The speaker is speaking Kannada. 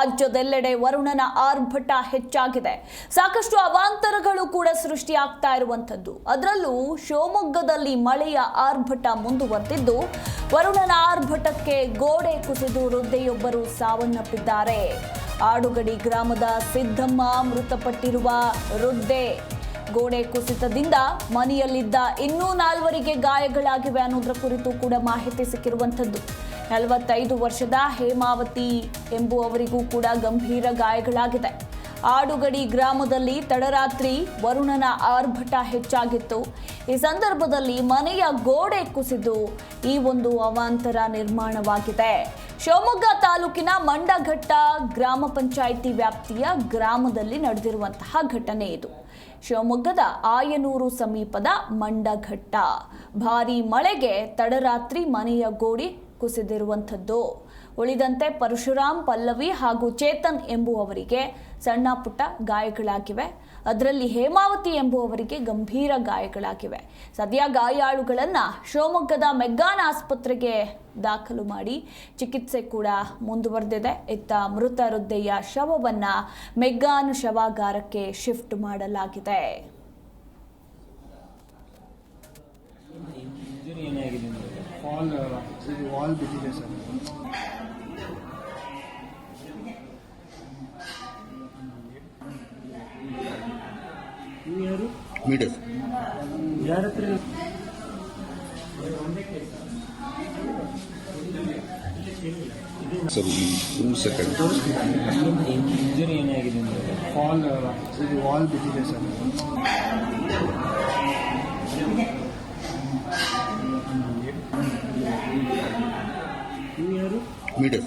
ರಾಜ್ಯದೆಲ್ಲೆಡೆ ವರುಣನ ಆರ್ಭಟ ಹೆಚ್ಚಾಗಿದೆ. ಸಾಕಷ್ಟು ಅವಾಂತರಗಳು ಕೂಡ ಸೃಷ್ಟಿಯಾಗ್ತಾ ಇರುವಂಥದ್ದು. ಅದರಲ್ಲೂ ಶಿವಮೊಗ್ಗದಲ್ಲಿ ಮಳೆಯ ಆರ್ಭಟ ಮುಂದುವರೆದಿದ್ದು, ವರುಣನ ಆರ್ಭಟಕ್ಕೆ ಗೋಡೆ ಕುಸಿದು ವೃದ್ಧೆಯೊಬ್ಬರು ಸಾವನ್ನಪ್ಪಿದ್ದಾರೆ. ಆಡುಗಡಿ ಗ್ರಾಮದ ಸಿದ್ದಮ್ಮ ಮೃತಪಟ್ಟಿರುವ ವೃದ್ಧೆ ಗೋಡೆ ಕುಸಿತದಿಂದ ಮನೆಯಲ್ಲಿದ್ದ ಇನ್ನೂ ನಾಲ್ವರಿಗೆ ಗಾಯಗಳಾಗಿವೆ ಅನ್ನೋದರ ಕುರಿತು ಕೂಡ ಮಾಹಿತಿ ಸಿಕ್ಕಿರುವಂಥದ್ದು. ನಲವತ್ತೈದು ವರ್ಷದ ಹೇಮಾವತಿ ಎಂಬುವವರಿಗೂ ಕೂಡ ಗಂಭೀರ ಗಾಯಗಳಾಗಿದೆ. ಆಡುಗಡಿ ಗ್ರಾಮದಲ್ಲಿ ತಡರಾತ್ರಿ ವರುಣನ ಆರ್ಭಟ ಹೆಚ್ಚಾಗಿತ್ತು. ಈ ಸಂದರ್ಭದಲ್ಲಿ ಮನೆಯ ಗೋಡೆ ಕುಸಿದು ಈ ಒಂದು ಅವಾಂತರ ನಿರ್ಮಾಣವಾಗಿದೆ. ಶಿವಮೊಗ್ಗ ತಾಲೂಕಿನ ಮಂಡಘಟ್ಟ ಗ್ರಾಮ ಪಂಚಾಯಿತಿ ವ್ಯಾಪ್ತಿಯ ಗ್ರಾಮದಲ್ಲಿ ನಡೆದಿರುವಂತಹ ಘಟನೆ ಇದು. ಶಿವಮೊಗ್ಗದ ಆಯನೂರು ಸಮೀಪದ ಮಂಡಘಟ್ಟ. ಭಾರೀ ಮಳೆಗೆ ತಡರಾತ್ರಿ ಮನೆಯ ಗೋಡೆ ಕುಸಿದಿರುವಂಥದ್ದು ಉಳಿದಂತೆ ಪರಶುರಾಮ್ ಪಲ್ಲವಿ ಹಾಗೂ ಚೇತನ್ ಎಂಬುವವರಿಗೆ ಸಣ್ಣ ಪುಟ್ಟ ಗಾಯಗಳಾಗಿವೆ. ಅದರಲ್ಲಿ ಹೇಮಾವತಿ ಎಂಬುವವರಿಗೆ ಗಂಭೀರ ಗಾಯಗಳಾಗಿವೆ. ಸದ್ಯ ಗಾಯಾಳುಗಳನ್ನು ಶಿವಮೊಗ್ಗದ ಮೆಗ್ಗಾನ್ ಆಸ್ಪತ್ರೆಗೆ ದಾಖಲು ಮಾಡಿ ಚಿಕಿತ್ಸೆ ಕೂಡ ಮುಂದುವರೆದಿದೆ. ಇತ್ತ ಮೃತ ಹೃದಯ ಶವವನ್ನ ಮೆಗ್ಗಾನ್ ಶವಾಗಾರಕ್ಕೆ ಶಿಫ್ಟ್ ಮಾಡಲಾಗಿದೆ. Fall ಇದು ವಾಲ್ ಬಿದ್ದಿದೆ ಸರ್ ನೀವು ಯಾರು ಮೀಟರ್ಸ್ ಯಾರ ಹತ್ರ ಸರ್ ಒಂದು ಸೆಕೆಂಡ್ ಇಂಜುರಿ ಏನಾಗಿದೆ ನಿಮಗೆ ಫಾಲ್ ಇದು ವಾಲ್ ಬಿದ್ದಿದೆ ಸರ್ ನೀವು ಮೀಡಿಯಾ